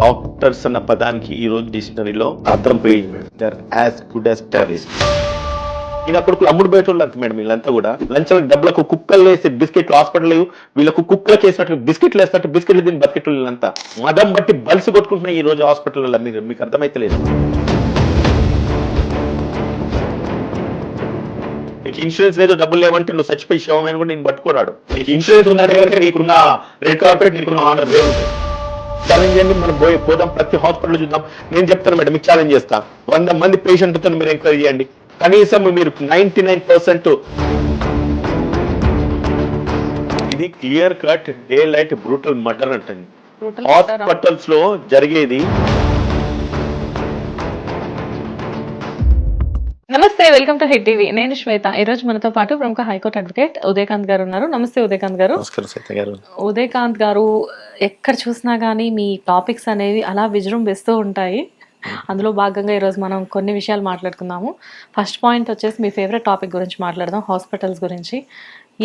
Doctors అన్న పదానికి ఈ రోజు డిక్షనరీలో అర్థం పోయింది. They're as good as terrorist ఈయన కొడుకులు అమ్ముడు బయట అంత మేడం వీళ్ళంతా కూడా. లంచం డబ్బులకు కుక్కలు వేసి బిస్కెట్లు హాస్పిటల్ వీళ్ళకు కుక్కలకు వేసినట్టు బిస్కెట్లు వేసినట్టు బిస్కెట్లు దీని బకెట్లు వీళ్ళంతా. మదం బట్టి బలిసి కొట్టుకుంటున్నాయి ఈ రోజు హాస్పిటల్ మీరు మీకు అర్థమైతే లేదు. నీకు ఇన్సూరెన్స్ లేదు డబ్బులు లేవంటే నువ్వు చచ్చిపోయి శవమైన కూడా నేను పట్టుకోరాడు. నీకు ఇన్సూరెన్స్ ఉన్నట్టు కనుక నీకున్న రెడ్ కార్పెట్ నీకున్న ఆనర్ వేరు ఛాలెంజ్ చేయండి మనం పోయి పోదాం ప్రతి హాస్పిటల్ చూద్దాం. నేను చెప్తాను మేడం మీకు ఛాలెంజ్ చేస్తా. వంద మంది పేషెంట్తో మీరు ఎంక్వైరీ చేయండి. కనీసం మీరు నైన్టీ నైన్ పర్సెంట్ ఇది clear cut daylight brutal murder ఆ? హాస్పిటల్స్లో జరిగేది నమస్తే వెల్కమ్ టు హిట్ టీవీ. నేను శ్వేత. ఈ రోజు మనతో పాటు ప్రముఖ హైకోర్టు అడ్వకేట్ ఉదయకాంత్ గారు ఉన్నారు. నమస్తే ఉదయకాంత్ గారు. ఉదయకాంత్ గారు ఎక్కడ చూసినా కానీ మీ టాపిక్స్ అనేవి అలా విజృంభిస్తూ ఉంటాయి. అందులో భాగంగా ఈరోజు మనం కొన్ని విషయాలు మాట్లాడుకుందాము. ఫస్ట్ పాయింట్ వచ్చేసి మీ ఫేవరెట్ టాపిక్ గురించి మాట్లాడదాం హాస్పిటల్స్ గురించి.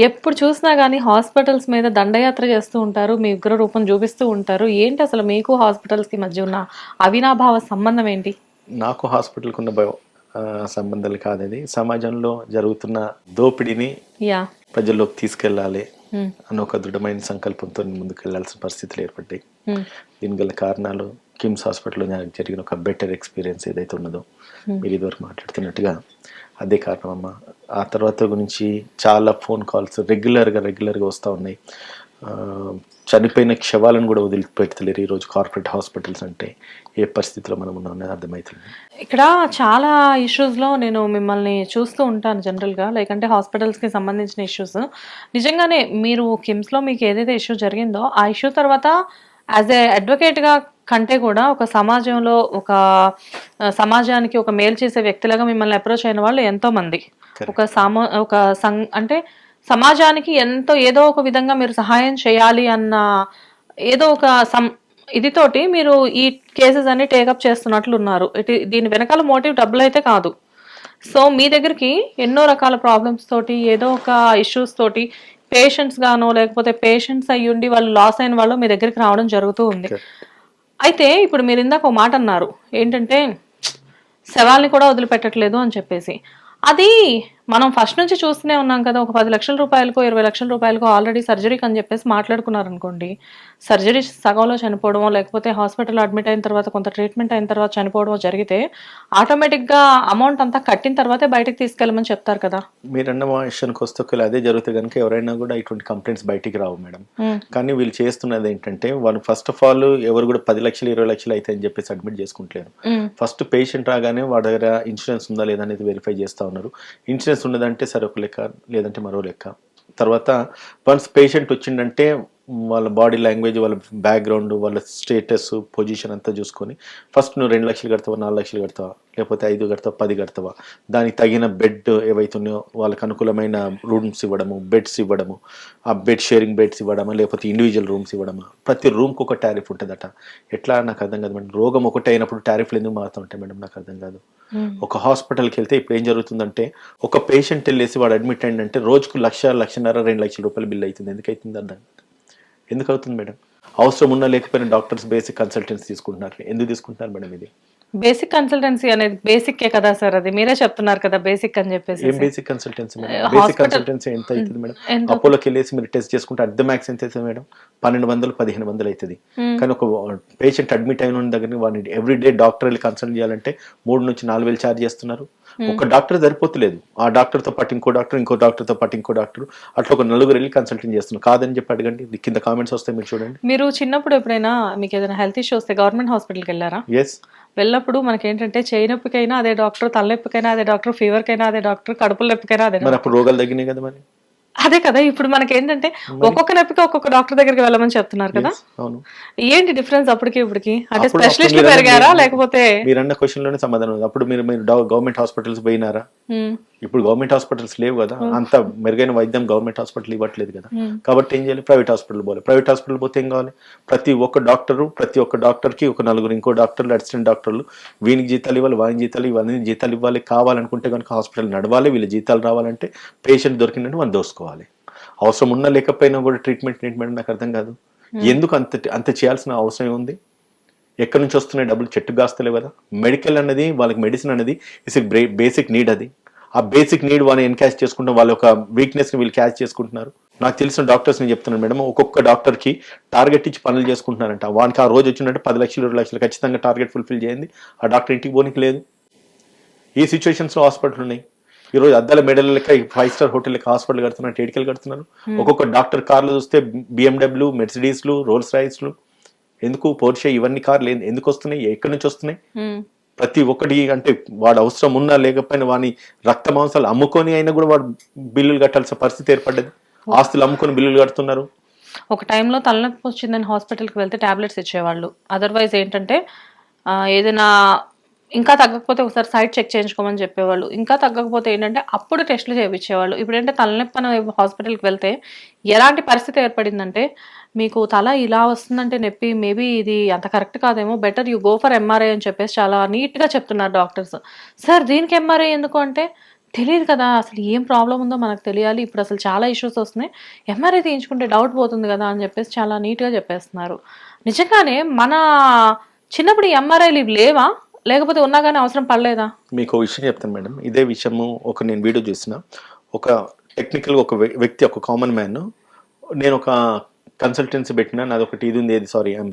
ఎప్పుడు చూసినా కానీ హాస్పిటల్స్ మీద దండయాత్ర చేస్తూ ఉంటారు మీ ఉగ్ర రూపం చూపిస్తూ ఉంటారు. ఏంటి అసలు మీకు హాస్పిటల్స్కి మధ్య ఉన్న అవినాభావ సంబంధం ఏంటి? నాకు హాస్పిటల్కి ఉన్న భయం. సంబంధాలు కాదది సమాజంలో జరుగుతున్న దోపిడీని ప్రజల్లోకి తీసుకెళ్ళాలి. అన్న ఒక దృఢమైన సంకల్పంతో ముందుకు వెళ్ళాల్సిన పరిస్థితులు ఏర్పడ్డాయి. దీని గల కారణాలు కిమ్స్ హాస్పిటల్లో నాకు జరిగిన ఒక బెటర్ ఎక్స్పీరియన్స్ ఏదైతే ఉన్నదో మీరు ఇదివరకు మాట్లాడుతున్నట్టుగా అదే కారణం అమ్మా ఆ తర్వాత గురించి చాలా ఫోన్ కాల్స్ రెగ్యులర్గా రెగ్యులర్గా వస్తూ ఉన్నాయి. చనిపోయిన క్షవాలను కూడా వదిలిపెడతలేరు ఈరోజు కార్పొరేట్ హాస్పిటల్స్ అంటే ఏ పరిస్థితిలో మనం ఉన్నామనేది అర్థమవుతుంది. ఇక్కడ చాలా ఇష్యూస్లో నేను మిమ్మల్ని చూస్తూ ఉంటాను జనరల్గా లైక్ అంటే హాస్పిటల్స్కి సంబంధించిన ఇష్యూస్ నిజంగానే మీరు కిమ్స్లో మీకు ఏదైతే ఇష్యూ జరిగిందో ఆ ఇష్యూ తర్వాత యాజ్ ఏ అడ్వకేట్గా కంటే కూడా ఒక సమాజంలో ఒక సమాజానికి ఒక మేలు చేసే వ్యక్తిలాగా మిమ్మల్ని అప్రోచ్ అయిన వాళ్ళు ఎంతో మంది ఒక సామో ఒక సం అంటే సమాజానికి ఎంతో ఏదో ఒక విధంగా మీరు సహాయం చేయాలి అన్న ఏదో ఒక సం ఇదితోటి మీరు ఈ కేసెస్ అన్ని టేకప్ చేస్తున్నట్లు ఉన్నారు. ఇటు దీని వెనకాల మోటివ్ డబ్బులు అయితే కాదు. సో మీ దగ్గరికి ఎన్నో రకాల ప్రాబ్లమ్స్ తోటి ఏదో ఒక ఇష్యూస్ తోటి పేషెంట్స్ గానో లేకపోతే పేషెంట్స్ అయ్యి ఉండి వాళ్ళు లాస్ అయిన వాళ్ళు మీ దగ్గరికి రావడం జరుగుతూ ఉంది. అయితే ఇప్పుడు మీరు ఇందాక ఒక మాట అన్నారు. ఏంటంటే శవాల్ని కూడా వదిలిపెట్టట్లేదు అని చెప్పేసి. అది మనం ఫస్ట్ నుంచి చూస్తూనే ఉన్నాం కదా ఒక పది లక్షల రూపాయలకు ఇరవై లక్షల రూపాయలకు ఆల్రెడీ సర్జరీకి అని చెప్పేసి మాట్లాడుకున్నారు అనుకోండి సర్జరీ సగంలో చనిపోవడమో లేకపోతే హాస్పిటల్ అడ్మిట్ అయిన తర్వాత కొంత ట్రీట్మెంట్ అయిన తర్వాత చనిపోవడమో జరిగితే ఆటోమేటిక్గా అమౌంట్ అంతా కట్టిన తర్వాతే బయటకు తీసుకెళ్ళమని చెప్తారు కదా మీరన్న విషయానికి వస్తే ఒకవేళ అదే జరిగితే కనుక ఎవరైనా కూడా ఇటువంటి కంప్లైంట్స్ బయటికి రావు మేడం. కానీ వీళ్ళు చేస్తున్నది ఏంటంటే వాళ్ళు ఫస్ట్ ఆఫ్ ఆల్ ఎవరు కూడా పది లక్షలు ఇరవై లక్షలు అయితే అని చెప్పేసి అడ్మిట్ చేసుకుంటలేరు. ఫస్ట్ పేషెంట్ రాగానే వాడి దగ్గర ఇన్సూరెన్స్ ఉందా లేదా అనేది వెరిఫై చేస్తూ ఉన్నారు ఇన్సూరెన్స్ ఉన్నదంటే సరే ఒక లెక్క లేదంటే మరో లెక్క. తర్వాత వన్స్ పేషెంట్ వచ్చిందంటే వాళ్ళ బాడీ లాంగ్వేజ్ వాళ్ళ బ్యాక్గ్రౌండ్ వాళ్ళ స్టేటస్ పొజిషన్ అంతా చూసుకొని ఫస్ట్ నువ్వు రెండు లక్షలు కడతావా నాలుగు లక్షలు కడతావా లేకపోతే ఐదు కడతావా పది కడతావా? దానికి తగిన బెడ్ ఏవైతున్నాయో వాళ్ళకి అనుకూలమైన రూమ్స్ ఇవ్వడము బెడ్స్ ఇవ్వడము ఆ బెడ్ షేరింగ్ బెడ్స్ ఇవ్వడమా లేకపోతే ఇండివిజువల్ రూమ్స్ ఇవ్వడమా? ప్రతి రూమ్కి ఒక టారిఫ్ ఉంటుందట. ఎట్లా? నాకు అర్థం కాదు మేడం. రోగం ఒకటే అయినప్పుడు టారిఫ్లు ఎందుకు మారుతూ ఉంటాయి మేడం? నాకు అర్థం కాదు. ఒక హాస్పిటల్కి వెళ్తే ఇప్పుడు ఏం జరుగుతుందంటే ఒక పేషెంట్ వెళ్ళేసి వాడు అడ్మిట్ అయిందంటే రోజుకు లక్ష లక్షన్నర రెండు లక్షల రూపాయలు బిల్ అవుతుంది. ఎందుకు అవుతుంది అర్థం కాదు. ఎందుకు అవుతుంది మేడం? అవసరం ఉన్నా లేకపోయినా డాక్టర్స్ బేసిక్ కన్సల్టెన్సీ తీసుకుంటున్నారు. ఎందుకు తీసుకుంటున్నారు మేడం ఇది? బేసిక్ కన్సల్టెన్సీ అనేది బేసిక్ కదా సార్ అది. మీరే చెప్తున్నారు కదా బేసిక్ అని చెప్పేసి. ఏం basic consultancy madam? Basic consultancy ఎంత అవుతుంది మేడం? అపోలోకి వెళ్ళేసి మీరు టెస్ట్ చేసుకుంటే అర్ధ మ్యాక్స్ ఎంత అవుతుంది మేడం? పన్నెండు వందలు పదిహేను వందలు అవుతుంది. కానీ ఒక పేషెంట్ అడ్మిట్ అయిన దగ్గర వాడిని ఎవ్రీ డే డాక్టర్ వెళ్ళి కన్సల్ట్ చేయాలంటే మూడు నుంచి నాలుగు వేలు ఛార్జ్ చేస్తున్నారు. ఒక డాక్టర్ సరిపోతలేదు. ఆ డాక్టర్తో పాటు ఇంకో డాక్టర్ ఇంకో డాక్టర్తో పాటు ఇంకో డాక్టర్. అట్లా ఒక నలుగురు వెళ్ళి కన్సల్టింగ్ చేస్తున్నారు. కాదని చెప్పి అడగండి. కింద కామెంట్స్ వస్తాయి మీరు చూడండి. మీరు చిన్నప్పుడు ఎప్పుడైనా మీకు ఏదైనా హెల్త్ ఇష్యూ వస్తే గవర్నమెంట్ హాస్పిటల్కి వెళ్ళారా? ఎస్ వెళ్ళినప్పుడు మనకి ఏంటంటే చేయి నొప్పికైనా అదే డాక్టర్ తలనొప్పికైనా అదే డాక్టర్ ఫీవర్కైనా అదే డాక్టర్ కడుపుల నొప్పికైనా అదే మరి అప్పుడు రోగాలు తగ్గినాయి కదా మరి? అదే కదా ఇప్పుడు మనకి ఏంటంటే ఒక్కొక్క నొప్పికి ఒక్కొక్క డాక్టర్ దగ్గరికి వెళ్ళమని చెప్తున్నారు కదా. ఏంటి డిఫరెన్స్ అప్పటికి ఇప్పటికి? అంటే స్పెషలిస్ట్లు మీరు పెరిగారా లేకపోతే మీరు అన్న క్వశ్చన్లోనే సమాధానం ఉంది. అప్పుడు మీరు మీరు గవర్నమెంట్ హాస్పిటల్స్ పోయినారా? ఇప్పుడు గవర్నమెంట్ హాస్పిటల్స్ లేవు కదా అంత మెరుగైన వైద్యం గవర్నమెంట్ హాస్పిటల్ ఇవ్వట్లేదు కదా. కాబట్టి ఏం చేయాలి? ప్రైవేట్ హాస్పిటల్ పోవాలి. ప్రైవేట్ హాస్పిటల్ పోతే ఏం కావాలి? ప్రతి ఒక్క డాక్టరు ప్రతి ఒక్క డాక్టర్కి ఒక నలుగురు ఇంకో డాక్టర్లు అసిస్టెంట్ డాక్టర్లు వీనికి జీతాలు ఇవ్వాలి వాని జీతాలు ఇవన్నీ జీతాలు ఇవ్వాలి కావాలనుకుంటే కనుక హాస్పిటల్ నడవాలి వీళ్ళ జీతాలు రావాలంటే పేషెంట్ దొరికినట్టు మనం దోసుకోవాలి. అవసరం ఉన్నా లేకపోయినా కూడా ట్రీట్మెంట్ ట్రీట్మెంట్ నాకు అర్థం కాదు. ఎందుకు అంత అంత చేయాల్సిన అవసరం ఉంది ఎక్కడి నుంచి వస్తున్నాయి డబ్బులు? చెట్టు కాస్తలేవు కదా. మెడికల్ అన్నది వాళ్ళకి మెడిసిన్ అనేది ఇస్ బేసిక్ నీడ్ అది. ఆ బేసిక్ నీడ్ వాళ్ళని ఎన్కాష్ చేసుకుంటాం వాళ్ళ యొక్క వీక్నెస్ని వీళ్ళు క్యాచ్ చేసుకుంటున్నారు. నాకు తెలిసిన డాక్టర్స్ నేను చెప్తున్నాను మేడం ఒక్కొక్క డాక్టర్కి టార్గెట్ ఇచ్చి పనులు చేసుకుంటున్నారంట. వానికి ఆ రోజు వచ్చిందంటే పది లక్షలు ఇరవై లక్షలు ఖచ్చితంగా టార్గెట్ ఫుల్ఫిల్ చేయండి. ఆ డాక్టర్ ఇంటికి పోనీకి లేదు. ఈ సిచ్యువేషన్స్లో హాస్పిటల్ ఉన్నాయి. ఈ రోజు అద్దాల మెడల్ లెక్క ఫైవ్ స్టార్ హోటల్ లెక్క హాస్పిటల్ కడుతున్నారు టేడికల్ కడుతున్నారు. ఒక్కొక్క డాక్టర్ కార్లు చూస్తే బిఎండబ్ల్యూ మెర్సిడీస్లు రోల్స్ రాయిస్లు ఎందుకు? పోర్షే ఇవన్నీ కార్లు ఎందు- ఎందుకు వస్తున్నాయి? ఎక్కడి నుంచి వస్తున్నాయి? ఉమ్. ప్రతి ఒక్కటి అంటే వాడు అవసరం ఉన్నా లేకపోయినా వాని రక్త మాంసాలు అమ్ముకొని అయినా కూడా వాడు బిల్లులు కట్టాల్సిన పరిస్థితి ఏర్పడ్డది. ఆస్తులు అమ్ముకొని బిల్లులు కడుతున్నారు. ఒక టైంలో తలనొప్పి వచ్చిందని హాస్పిటల్కి వెళ్తే టాబ్లెట్స్ ఇచ్చేవాళ్ళు. అదర్వైజ్ ఏంటంటే ఏదైనా ఇంకా తగ్గకపోతే ఒకసారి సైట్ చెక్ చేయించుకోమని చెప్పేవాళ్ళు. ఇంకా తగ్గకపోతే ఏంటంటే అప్పుడు టెస్టులు చేయించేవాళ్ళు. ఇప్పుడంటే తలనొప్పి మనం హాస్పిటల్కి వెళ్తే ఎలాంటి పరిస్థితి ఏర్పడిందంటే మీకు తల ఇలా వస్తుందంటే నొప్పి మేబీ ఇది అంత కరెక్ట్ కాదేమో better you go for MRI అని చెప్పేసి చాలా నీట్గా చెప్తున్నారు డాక్టర్స్. సార్ దీనికి ఎంఆర్ఐ ఎందుకు అంటే తెలియదు కదా అసలు ఏం ప్రాబ్లం ఉందో మనకు తెలియాలి. ఇప్పుడు అసలు చాలా ఇష్యూస్ వస్తున్నాయి. ఎంఆర్ఐ తీయించుకుంటే డౌట్ పోతుంది కదా అని చెప్పేసి చాలా నీట్గా చెప్పేస్తున్నారు. నిజంగానే మన చిన్నప్పుడు ఎంఆర్ఐలు ఇవి లేవా? లేకపోతే ఉన్నా కానీ అవసరం పడలేదా? మీకు ఒక విషయం చెప్తాను మేడం. ఇదే విషయము ఒక నేను వీడియో చూసిన. ఒక టెక్నికల్ ఒక వ్య- వ్యక్తి ఒక కామన్ మ్యాన్. నేను ఒక కన్సల్టెన్సీ పెట్టిన నాది ఒకటి ఇది ఉంది ఏది? Sorry I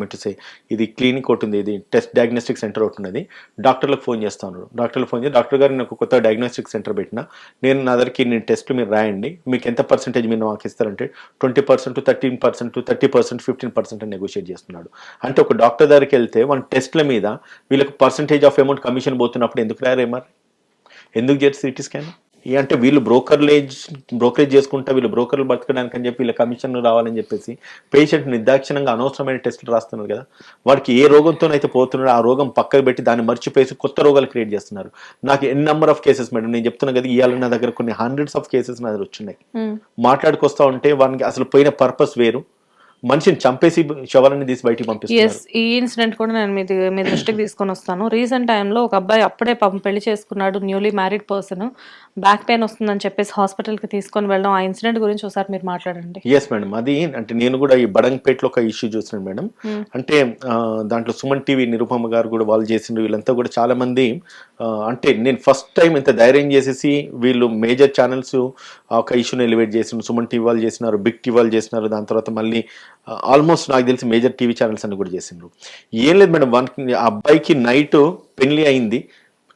mean to say ఇది క్లినిక్ ఒకటి ఉంది ఇది టెస్ట్ డయాగ్నోస్టిక్ సెంటర్ ఒకటి ఉన్నది. డాక్టర్లకు ఫోన్ చేస్తాను డాక్టర్లకు ఫోన్ చేసి డాక్టర్ గారు నాకు కొత్త డయాగ్నోస్టిక్ సెంటర్ పెట్టిన నేను నా దగ్గరికి నేను టెస్ట్లు మీరు రాయండి మీకు ఎంత పర్సెంటేజ్ మీరు మాకు ఇస్తారంటే twenty percent thirteen percent thirty percent fifteen percent negotiate చేస్తున్నాడు. అంటే ఒక డాక్టర్ దగ్గరికి వెళ్తే మన టెస్ట్ల మీద వీళ్ళకి పర్సెంటేజ్ ఆఫ్ అమౌంట్ కమిషన్ పోతున్నప్పుడు ఎందుకు రారు ఎందుకు చేసి సిటీ స్కాన్? అంటే వీళ్ళు బ్రోకర్లేజ్ బ్రోకరేజ్ చేసుకుంటా వీళ్ళు బ్రోకర్లు బతకడానికి అని చెప్పి వీళ్ళ కమిషన్ రావాలని చెప్పేసి పేషెంట్ నిర్దాక్షిణంగా అనవసరమైన టెస్టులు రాస్తున్నారు కదా. వాడికి ఏ రోగంతోనైతే పోతున్నాడో ఆ రోగం పక్కకు పెట్టి దాన్ని మర్చిపోయి కొత్త రోగాలు క్రియేట్ చేస్తున్నారు. నాకు ఎన్ని నెంబర్ ఆఫ్ కేసెస్ మేడం నేను చెప్తున్నా కదా ఇవాళ నా దగ్గర కొన్ని హండ్రెడ్స్ ఆఫ్ కేసెస్ నా దగ్గర వచ్చినాయి. మాట్లాడుకొస్తా ఉంటే వానికి అసలు పోయిన పర్పస్ వేరు. మనిషిని చంపేసి శవాలని తీసి బయటికి పంపిస్తున్నారు. ఎస్ ఈ ఇన్సిడెంట్ కూడా నేను మీ మీ దృష్టికి తీసుకొని వస్తాను. రీసెంట్ టైంలో ఒక అబ్బాయి అప్పుడే పాపం పెళ్ళి చేసుకున్నాడు newly married person back pain వస్తుందని చెప్పేసి హాస్పిటల్కి తీసుకొని వెళ్ళడం. ఆ ఇన్సిడెంట్ గురించి ఒకసారి మీరు మాట్లాడండి. ఎస్ మేడం అది అంటే నేను కూడా ఈ బడంగ్పేటలో ఒక ఇష్యూ చూసినాను మేడం అంటే దాంట్లో సుమన్ టీవీ నిరుపమ గారు కూడా వాళ్ళు చేసిండ్రు. వీళ్ళంతా కూడా చాలా మంది అంటే నేను ఫస్ట్ టైం ఇంత ధైర్యం చేసేసి వీళ్ళు మేజర్ ఛానల్స్ ఒక ఇష్యూని ఎలివేట్ చేసిండ్రు. సుమన్ టీవీ వాళ్ళు చేసినారు బిగ్ టీవీ వాళ్ళు చేసినారు. దాని తర్వాత మళ్ళీ ఆల్మోస్ట్ నాకు తెలిసి మేజర్ టీవీ ఛానల్స్ అన్ని కూడా చేసిండ్రు. ఏం లేదు మేడం వన్ ఆ అబ్బాయికి నైట్ పెళ్ళి అయింది.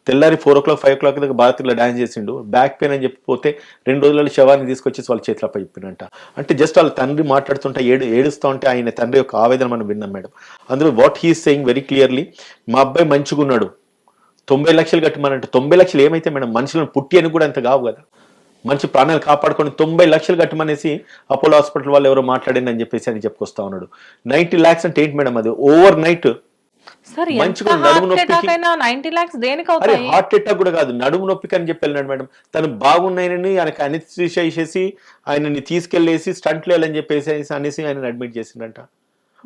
తెల్లారి four o'clock five o'clock దగ్గర బాత్రూంలో డాన్స్ చేసిండు. బ్యాక్ పెయిన్ అని చెప్పిపోతే రెండు రోజులలో శవాన్ని తీసుకొచ్చేసి వాళ్ళ చేతిలో చెప్పినంట అంటే జస్ట్ వాళ్ళ తండ్రి మాట్లాడుతుంటే ఏడు ఏడుస్తూ ఉంటే ఆయన తండ్రి యొక్క ఆవేదన మనం విన్నాం మేడం. అందులో what he's saying very clearly మా అబ్బాయి మంచిగా ఉన్నాడు తొంభై లక్షలు కట్టమనంటే తొంభై లక్షలు ఏమైతే మేడం మనుషులను పుట్టి అని కూడా అంత కావు కదా. మంచి ప్రాణాలు కాపాడుకొని తొంభై లక్షలు కట్టమనేసి అపోలో హాస్పిటల్ వాళ్ళు ఎవరో మాట్లాడింది అని చెప్పేసి అని చెప్పుకొస్తా ఉన్నాడు. నైన్టీ ల్యాక్స్ అంటే ఏంటి మేడం అది? Overnight. మంచిగా నడుము హార్ట్ అటాక్ నొప్పికి- అరే హార్ట్ అటాక్ కూడా కాదు నడుము నొప్పికి అని చెప్పి వెళ్ళినాడు మేడం. తను బాగున్నాయని ఆయనకి అనిస్థిషియా చేసేసి ఆయనని తీసుకెళ్ళేసి స్టంట్ లేదని చెప్పేసి అనేసి ఆయన అడ్మిట్ చేసిండంట.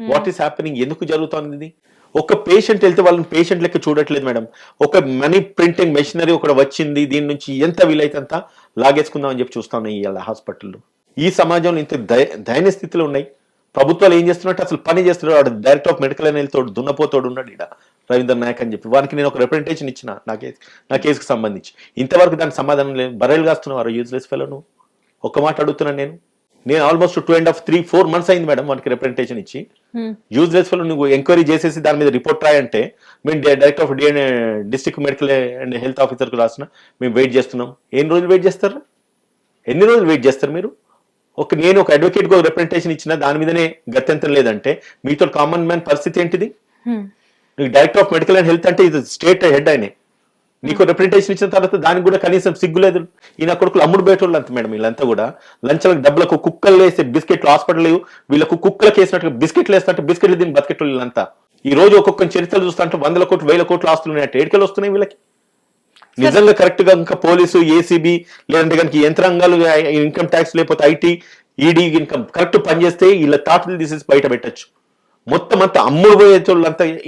వాట్ ఈస్ హ్యాపెనింగ్ ఎందుకు జరుగుతోంది ఇది? ఒక పేషెంట్ వెళ్తే వాళ్ళని పేషెంట్ లెక్క చూడట్లేదు మేడం. ఒక మనీ ప్రింటింగ్ మెషినరీ ఒకటి వచ్చింది దీని నుంచి ఎంత వీలైతే అంత లాగేసుకుందాం అని చెప్పి చూస్తాం ఇవాళ హాస్పిటల్లో. ఈ సమాజంలో ఇంత దయ స్థితిలో ఉన్నాయి. ప్రభుత్వాలు ఏం చేస్తున్నట్టు అసలు పని చేస్తున్నాడు వాడు డైరెక్టర్ ఆఫ్ మెడికల్ అని తోడు దున్నపోతోడు ఉన్నాడు ఇక్కడ రవీంద్ర నాయక్ అని చెప్పి. వానికి నేను ఒక రిప్రజెంటేషన్ ఇచ్చిన నా కేసు నా కేసుకు సంబంధించి. ఇంతవరకు దానికి సమాధానం లేదు. బర్రెలు కాస్తున్నారు యూజ్లెస్ ఫెలో ఒక ఒక్క మాట అడుగుతున్నాను నేను. నేను almost two and half three four months అయింది మేడం వానికి రిప్రజెంటేషన్ ఇచ్చి. Hmm. యూజ్లెస్ ఫెలో నువ్వు ఎంక్వైరీ చేసేసి దాని మీద రిపోర్ట్ రాయంటే మేము director of DNA district medical and health ఆఫీసర్కి రాసిన మేము వెయిట్ చేస్తున్నాం. ఎన్ని రోజులు వెయిట్ చేస్తారు? ఎన్ని రోజులు వెయిట్ చేస్తారు మీరు? ఒక నేను ఒక అడ్వకేట్గా రిప్రజెంటేషన్ ఇచ్చిన దాని మీదనే గత్యంతరం లేదంటే మీతో కామన్ మ్యాన్ పరిస్థితి ఏంటిది? Hmm. Director of medical and health అంటే ఇది స్టేట్ హెడ్ ఆయనే. నీకు రిప్రజెంటేషన్ ఇచ్చిన తర్వాత దానికి కూడా కనీసం సిగ్గులేదు. ఈయన కొడుకులు అమ్ముడు బయటోళ్ళు అంత మేడం వీళ్ళంతా కూడా. లంచాలకు డబ్బులకు కుక్కలు వేసే బిస్కెట్లు హాస్పిటల్ వీళ్ళకు కుక్కలకు వేసినట్టుగా బిస్కెట్లు వేస్తున్నట్టు బిస్కెట్లు దీని బతికెట్లు వీళ్ళంతా. ఈ రోజు ఒక్కొక్క చరిత్రలు చూస్తుంటే వందల కోట్లు వేల కోట్లు ఆస్తులు ఉన్నాయి. ఏడుకెళ్ళి వస్తున్నాయి వీళ్ళకి? నిజంగా కరెక్ట్గా ఇంకా పోలీసు ఏసీబీ లేదంటే కనుక యంత్రాంగాలు ఇన్కమ్ ట్యాక్స్ లేకపోతే ఐటీ ఈడీ ఇన్కమ్ కరెక్ట్ పనిచేస్తే వీళ్ళ తాటలు తీసేసి బయట పెట్టచ్చు. మొత్తం అంతా అమ్ముడు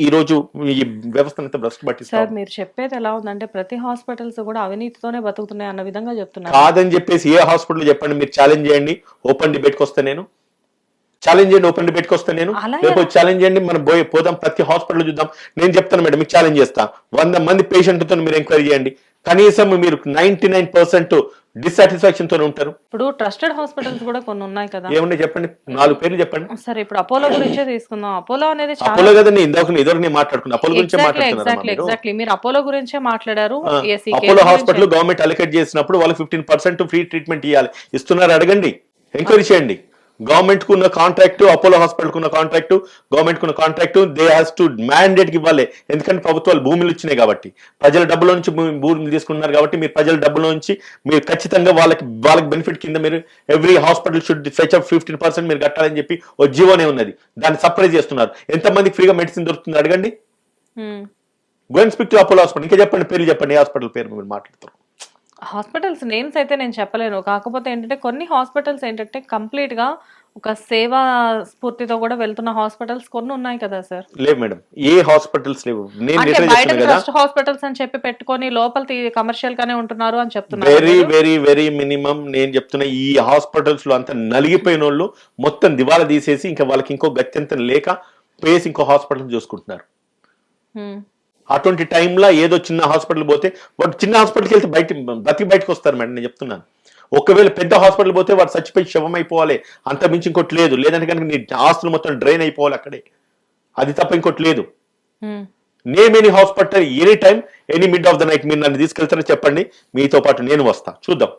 ఈ రోజు ఈ వ్యవస్థను అంతా భ్రష్టు సార్ పట్టిస్తారు మీరు చెప్పేది ఎలా ఉందంటే ప్రతి హాస్పిటల్స్ కూడా అవినీతితోనే బతుకుతున్నాయి అన్న విధంగా చెప్తున్నారు. కాదని చెప్పేసి ఏ హాస్పిటల్ చెప్పండి మీరు ఛాలెంజ్ చేయండి ఓపెన్ డిబేట్కి వస్తే నేను. ఛాలెంజ్ చేయండి ఓపెన్ డిబేట్కి వస్తాను నేను. రేపు ఛాలెంజ్ చేయండి మనం పోయి పోదాం ప్రతి హాస్పిటల్ చూద్దాం. నేను చెప్తాను మేడం మీకు ఛాలెంజ్ చేస్తా. వంద మంది పేషెంట్తో మీరు ఎంక్వైరీ చేయండి. కనీసం మీరు నైన్టీ నైన్ పర్సెంట్ డిస్సాటిస్ఫాక్షన్తో ఉంటారు. ఇప్పుడు ట్రస్టెడ్ హాస్పిటల్స్ కూడా కొన్ని ఉన్నాయి కదా. ఏముంది చెప్పండి? నాలుగు పేర్లు చెప్పండి. సరే ఇప్పుడు అపోలో గురించే తీసుకుందాం. అపోలో అనేది అపోలో కదండి ఇందాక ఇదివరకు నేను మాట్లాడుకున్నా. అపోలో గురించి మాట్లాడుతున్నారా ఎగ్జాక్ట్లీ మీరు. అపోలో గురించే మాట్లాడారు. Apollo hospital. గవర్నమెంట్ అలొకేట్ చేసినప్పుడు వాళ్ళకి ఫిఫ్టీన్ పర్సెంట్ ఫ్రీ ట్రీట్మెంట్ ఇవ్వాలి ఇస్తున్నారు అడగండి. ఎంక్వైరీ చేయండి. గవర్నమెంట్కు ఉన్న కాంట్రాక్ట్ అపోలో హాస్పిటల్కు ఉన్న కాంట్రాక్ట్ గవర్నమెంట్కు ఉన్న కాంట్రాక్ట్ దే హాస్ టు మ్యాండేట్కి ఇవ్వాలి. ఎందుకంటే ప్రభుత్వాలు భూములు ఇచ్చినాయి కాబట్టి. ప్రజల డబ్బుల నుంచి భూమి- భూములు తీసుకున్నారు కాబట్టి మీరు ప్రజల డబ్బుల నుంచి మీరు ఖచ్చితంగా వాళ్ళకి వాళ్ళకి బెనిఫిట్ కింద మీరు every hospital should fetch up fifteen percent మీరు కట్టాలని చెప్పి ఓ జీవోనే ఉన్నది. దాన్ని సప్లై చేస్తున్నారు. ఎంతమందికి ఫ్రీగా మెడిసిన్ దొరుకుతుంది అడగండి. Going speak to Apollo hospital ఇంకా చెప్పండి పేరు చెప్పండి. హాస్పిటల్ పేరు మీరు మాట్లాడతారు హాస్పిటల్స్ నేమ్స్ అయితే నేను చెప్పలేను. కాకపోతే ఏంటంటే కొన్ని హాస్పిటల్స్ ఏంటంటే కంప్లీట్గా ఒక సేవా స్ఫూర్తితో కూడా వెళ్తున్న హాస్పిటల్స్ కొన్ని ఉన్నాయి కదా సార్. లేవు మేడం. ఏ హాస్పిటల్స్ లేవు. నేను బయట ట్రస్ట్ హాస్పిటల్స్ అని చెప్పి పెట్టుకొని లోపల కమర్షియల్ గానే ఉంటున్నారు అని చెప్తున్నారు వెరీ వెరీ వెరీ మినిమం నేను చెప్తున్నా ఈ హాస్పిటల్స్లో అంత నలిగిపోయిన వాళ్ళు మొత్తం దివాలా తీసేసి ఇంకా వాళ్ళకి ఇంకో గత్యంతరం లేక పోయేసి ఇంకో హాస్పిటల్ చూసుకుంటున్నారు. అటువంటి టైంలో ఏదో చిన్న హాస్పిటల్ పోతే వాడు చిన్న హాస్పిటల్కి వెళ్తే బయట బతికి బయటకు వస్తారు మేడం నేను చెప్తున్నాను. ఒకవేళ పెద్ద హాస్పిటల్ పోతే వాడు చచ్చిపోయి శవం అయిపోవాలి అంత మించి ఇంకోటి లేదు. లేదంటే కనుక నీ ఆస్తులు మొత్తం డ్రైన్ అయిపోవాలి అక్కడే. అది తప్ప ఇంకోటి లేదు. Name any hospital any time any mid of the night మీరు నన్ను తీసుకెళ్తారో చెప్పండి మీతో పాటు నేను వస్తా. చూద్దాం.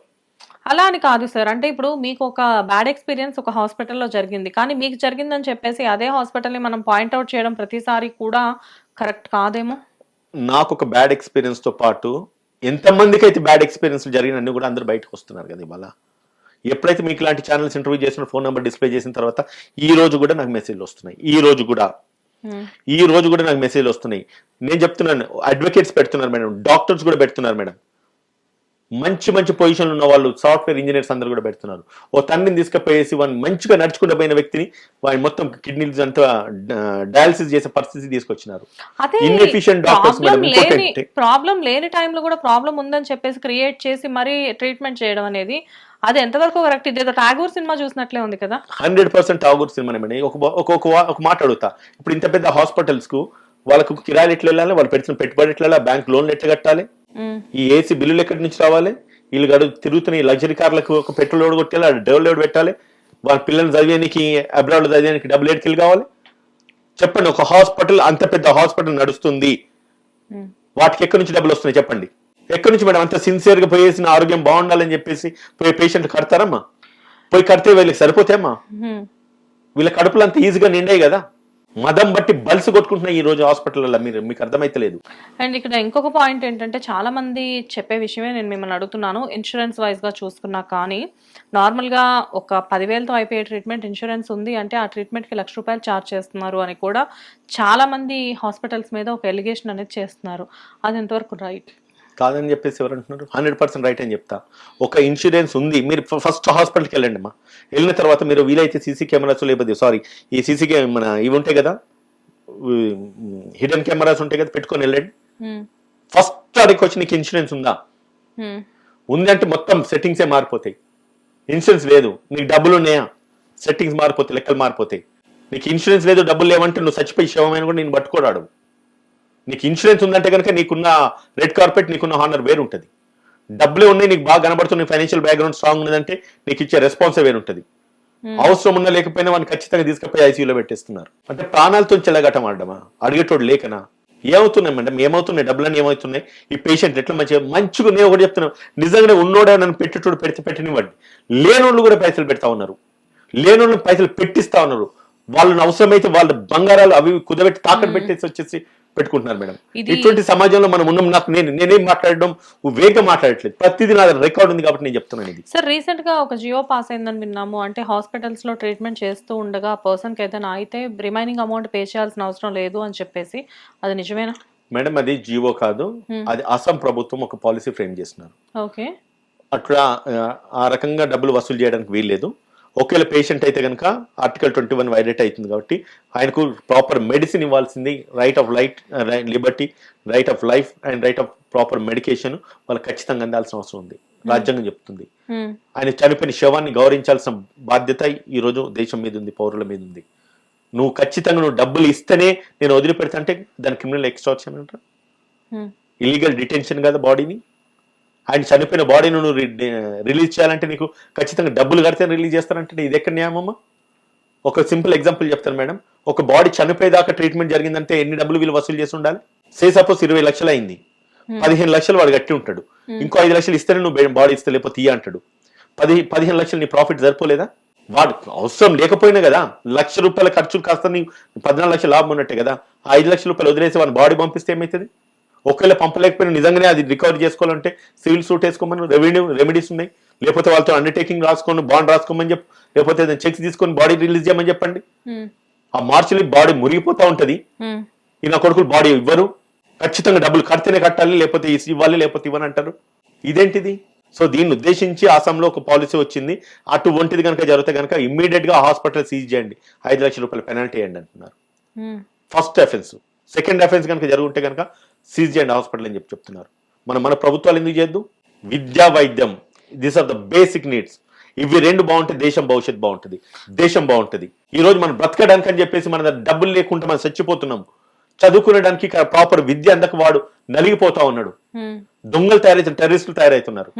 అలా అని కాదు సార్. అంటే ఇప్పుడు మీకు ఒక బ్యాడ్ ఎక్స్పీరియన్స్ ఒక హాస్పిటల్లో జరిగింది. కానీ మీకు జరిగిందని చెప్పేసి అదే హాస్పిటల్ని మనం పాయింట్అవుట్ చేయడం ప్రతిసారి కూడా కరెక్ట్ కాదేమో? నాకు ఒక బ్యాడ్ ఎక్స్పీరియన్స్తో పాటు ఎంతమందికి అయితే బ్యాడ్ ఎక్స్పీరియన్స్ జరిగినన్ని కూడా అందరు బయటకు వస్తున్నారు కదా ఇవాళ. ఎప్పుడైతే మీకు ఇలాంటి ఛానల్స్ ఇంటర్వ్యూ చేసిన ఫోన్ నెంబర్ డిస్ప్లే చేసిన తర్వాత ఈ రోజు కూడా నాకు మెసేజ్లు వస్తున్నాయి. ఈ రోజు కూడా. Hmm. ఈ రోజు కూడా నాకు మెసేజ్లు వస్తున్నాయి. నేను చెప్తున్నాను అడ్వకేట్స్ పెడుతున్నారు మేడం డాక్టర్స్ కూడా పెడుతున్నారు మేడం. మంచి మంచి పొజిషన్లు ఉన్న వాళ్ళు సాఫ్ట్వేర్ ఇంజనీర్స్ అందరు కూడా పెడుతున్నారు. ఓ తండ్రిని తీసుకుపోయేసి వాడిని మంచిగా నడుచుకుంటూ పోయిన వ్యక్తిని వాడి మొత్తం కిడ్నీలు అంతా డయాలసిస్ చేసే పరిస్థితి తీసుకొచ్చినారు. ప్రాబ్లం లేని టైంలో కూడా ప్రాబ్లం ఉందని చెప్పేసి క్రియేట్ చేసి మరీ ట్రీట్మెంట్ చేయడం అనేది అది ఎంతవరకు కరెక్ట్ ఇదేదో టాగూర్ సినిమా చూసినట్లే ఉంది కదా. హండ్రెడ్ పర్సెంట్ టాగూర్ సినిమా ఒక ఒక మాట అడుగుతా. ఇప్పుడు ఇంత పెద్ద హాస్పిటల్స్కు వాళ్ళకు కిరాయిలు ఎట్లా వెళ్ళాలి? వాళ్ళు పెట్టిన పెట్టుబడి ఎట్లా? వెళ్ళాలి బ్యాంక్ లోన్లు ఎట్లా కట్టాలి? ఈ ఏసీ బిల్లులు ఎక్కడి నుంచి రావాలి? వీళ్ళు గడు తిరుగుతున్న ఈ లగ్జరీ కార్లకు ఒక పెట్రోల్ లోడ్ కొట్టాలి డబుల్ లోడ్ పెట్టాలి? వాళ్ళ పిల్లల్ని చదివేనికి అబ్రాడ్ చదివేనికి డబుల్ ఎయిట్కి కావాలి? చెప్పండి ఒక హాస్పిటల్ అంత పెద్ద హాస్పిటల్ నడుస్తుంది. వాటికి ఎక్కడి నుంచి డబ్బులు వస్తున్నాయి చెప్పండి? ఎక్కడి నుంచి మేడం అంత సిన్సియర్గా పోయేసిన ఆరోగ్యం బాగుండాలని చెప్పేసి పోయి పేషెంట్ కడతారమ్మా? పోయి కడితే వీళ్ళకి సరిపోతాయమ్మా. వీళ్ళ కడుపులు అంత ఈజీగా నిండాయి కదా? మదం బట్టి బల్స్ కొట్టుకుంటున్నాయి ఈ రోజు హాస్పిటల్లో మీరు మీకు అర్థమైతలేదు అండ్ ఇక్కడ ఇంకొక పాయింట్ ఏంటంటే చాలా మంది చెప్పే విషయమే నేను మిమ్మల్ని అడుగుతున్నాను. ఇన్సూరెన్స్ వైజ్గా చూసుకున్నా కానీ నార్మల్గా ఒక పదివేలతో అయిపోయే ట్రీట్మెంట్ ఇన్సూరెన్స్ ఉంది అంటే ఆ ట్రీట్మెంట్కి లక్ష రూపాయలు ఛార్జ్ చేస్తున్నారు అని కూడా చాలా మంది హాస్పిటల్స్ మీద ఒక ఎలిగేషన్ అనేది చేస్తున్నారు. అది ఎంతవరకు రైట్? కాదని చెప్పేసి ఎవరు అంటున్నారు హండ్రెడ్ పర్సెంట్ రైట్ అని చెప్తా. ఒక ఇన్సూరెన్స్ ఉంది. మీరు ఫస్ట్ హాస్పిటల్కి వెళ్ళండి అమ్మా. వెళ్ళిన తర్వాత మీరు వీలైతే సీసీ కెమెరాస్ లేకపోతే సారీ ఈ సీసీ మన ఇవి ఉంటాయి కదా? హిడెన్ కెమెరాస్ ఉంటాయి కదా? పెట్టుకొని వెళ్ళండి. ఫస్ట్ అడిగి వచ్చి నీకు ఇన్సూరెన్స్ ఉందా? ఉంది అంటే మొత్తం సెట్టింగ్సే మారిపోతాయి. ఇన్సూరెన్స్ లేదు. నీకు డబ్బులు ఉన్నాయా? సెట్టింగ్స్ మారిపోతాయి లెక్కలు మారిపోతాయి. నీకు ఇన్సూరెన్స్ లేదు డబ్బులు లేవంటే నువ్వు చచ్చిపోయి శవమైన కూడా నేను పట్టుకోడాడు నీకు ఇన్సూరెన్స్ ఉందంటే కనుక నీకున్న రెడ్ కార్పెట్ నీకున్న హానర్ వేరు ఉంటుంది డబ్బులే ఉన్నాయి నీకు బాగా కనబడుతుంది ఫైనాన్షియల్ బ్యాక్గ్రౌండ్ స్ట్రాంగ్ ఉన్నదంటే నీకు ఇచ్చే రెస్పాన్సే వేరు ఉంటుంది అవసరం ఉన్నా లేకపోయినా వాడిని ఖచ్చితంగా తీసుకుపోయి ఐసీయూలో పెట్టేస్తున్నారు. అంటే ప్రాణాలతో చెల్లగటం ఆడమా అడిగేటోడు లేకనా? ఏమవుతున్నాయి మేడం ఏమవుతున్నాయి? డబ్బులన్నీ ఏమవుతున్నాయి? ఈ పేషెంట్ ఎట్లా మంచిగా మంచిగా నేను ఒకటి చెప్తున్నాను నిజంగానే ఉన్నోడే నన్ను పెట్టేటోడు పెడితే పెట్టనివ్వండి లేనోళ్ళు కూడా పైసలు పెడతా ఉన్నారు. లేనోళ్ళు పైసలు పెట్టిస్తా ఉన్నారు. వాళ్ళని అవసరమైతే వాళ్ళ బంగారాలు అవి కుదబెట్టి తాకట్టు పెట్టేసి వచ్చేసి పెట్టుకుంటున్నారు మేడం. ఇటువంటి సమాజంలో మనం ఉన్నాం నాకు నేను నేనేం మాట్లాడడం వేగంగా మాట్లాడట్లేదు. ప్రతిదీ నా రికార్డ్ ఉంది కాబట్టి నేను చెప్తున్నాను ఇది. సార్ రీసెంట్గా ఒక జియో పాస్ అయిందని విన్నాము. అంటే హాస్పిటల్స్లో ట్రీట్మెంట్ చేస్తూ ఉండగా పర్సన్కి ఏదైనా అయితే రిమైనింగ్ అమౌంట్ పే చేయాల్సిన అవసరం లేదు అని చెప్పేసి అది నిజమేనా? మేడం అది జీవో కాదు. అది అస్సాం ప్రభుత్వం ఒక పాలసీ ఫ్రేమ్ చేస్తున్నారు. ఓకే. అట్లా ఆ, ఆ రకంగా డబ్బులు వసూలు చేయడానికి వీల్లేదు. ఒకవేళ పేషెంట్ అయితే కనుక ఆర్టికల్ ట్వంటీ వన్ వైలేట్ అవుతుంది కాబట్టి ఆయనకు ప్రాపర్ మెడిసిన్ ఇవ్వాల్సింది right of life liberty right of life and right of proper medication వాళ్ళకి ఖచ్చితంగా అందాల్సిన అవసరం ఉంది. రాజ్యాంగం చెప్తుంది. ఉమ్, ఆయన చనిపోయిన శవాన్ని గౌరవించాల్సిన బాధ్యత ఈ రోజు దేశం మీద ఉంది పౌరుల మీద ఉంది. నువ్వు ఖచ్చితంగా నువ్వు డబ్బులు ఇస్తేనే నేను వదిలిపెడతా అంటే దాని క్రిమినల్ ఎక్స్ట్రాక్షన్ అంట ఉమ్, ఇల్లీగల్ డిటెన్షన్ కదా బాడీని ఆయన చనిపోయిన బాడీని నువ్వు రిలీజ్ చేయాలంటే నీకు ఖచ్చితంగా డబ్బులు కడితే రిలీజ్ చేస్తారంటే ఇది ఎక్కడ న్యాయమమ్మా? ఒక సింపుల్ ఎగ్జాంపుల్ చెప్తాను మేడం. ఒక బాడీ చనిపోయేదాకా ట్రీట్మెంట్ జరిగిందంటే ఎన్ని డబ్బులు వీళ్ళు వసూలు చేసి ఉండాలి? సే సపోజ్ ఇరవై లక్షలు అయింది. పదిహేను లక్షలు వాడు కట్టి ఉంటాడు. ఇంకో ఐదు లక్షలు ఇస్తేనే నువ్వు బాడీ ఇస్తే లేకపోతే ఇయ్య అంటాడు. పది పదిహేను లక్షలు నీ ప్రాఫిట్ సరిపోలేదా? వాడు అవసరం లేకపోయినా కదా లక్ష రూపాయల ఖర్చులు కాస్త నీ పద్నాలుగు లక్షలు లాభం ఉన్నట్టే కదా ఆ ఐదు లక్షల రూపాయలు వదిలేసి వాడి బాడీ పంపిస్తే ఏమవుతుంది ఒకవేళ పంపలేకపోయినా నిజంగానే అది రికవర్ చేసుకోవాలంటే సివిల్ సూట్ వేసుకోమని రెవెన్యూ రెమెడీస్ ఉన్నాయి. లేకపోతే వాళ్ళతో అండర్టేకింగ్ రాసుకోండి బాండ్ రాసుకోమని చెప్పు లేకపోతే చెక్స్ తీసుకొని బాడీ రిలీజ్ చేయమని చెప్పండి. ఉమ్, ఆ మార్చిలో బాడీ మురిగిపోతా ఉంటది. ఉమ్, ఈ నా కొడుకులు బాడీ ఇవ్వరు. ఖచ్చితంగా డబ్బులు కడితేనే కట్టాలి లేకపోతే ఇవ్వాలి లేకపోతే ఇవ్వని అంటారు. ఇదేంటిది? సో దీన్ని ఉద్దేశించి ఆసాంలో ఒక పాలసీ వచ్చింది. అటువంటిది కనుక జరిగితే కనుక ఇమ్మీడియట్గా హాస్పిటల్ సీజ్ చేయండి. ఐదు లక్షల రూపాయల పెనాల్టీ వేయండి అంటున్నారు. ఫస్ట్ అఫెన్స్ సెకండ్ అఫెన్స్ కనుక జరుగుంటే కనుక సీజ్ చేయండి హాస్పిటల్ అని చెప్పి చెప్తున్నారు. మన మన ప్రభుత్వాలు ఎందుకు చేద్దు విద్యా వైద్యం. These are the basic needs ఇవి రెండు బాగుంటే దేశం భవిష్యత్ బాగుంటుంది. దేశం బాగుంటుంది. ఈ రోజు మనం బ్రతకడానికి అని చెప్పేసి మన డబ్బులు లేకుండా మనం చచ్చిపోతున్నాం. చదువుకునేడానికి ప్రాపర్ విద్య అందక వాడు నలిగిపోతా ఉన్నాడు. దొంగలు తయారైతున్నారు టెర్రరిస్టులు తయారవుతున్నారు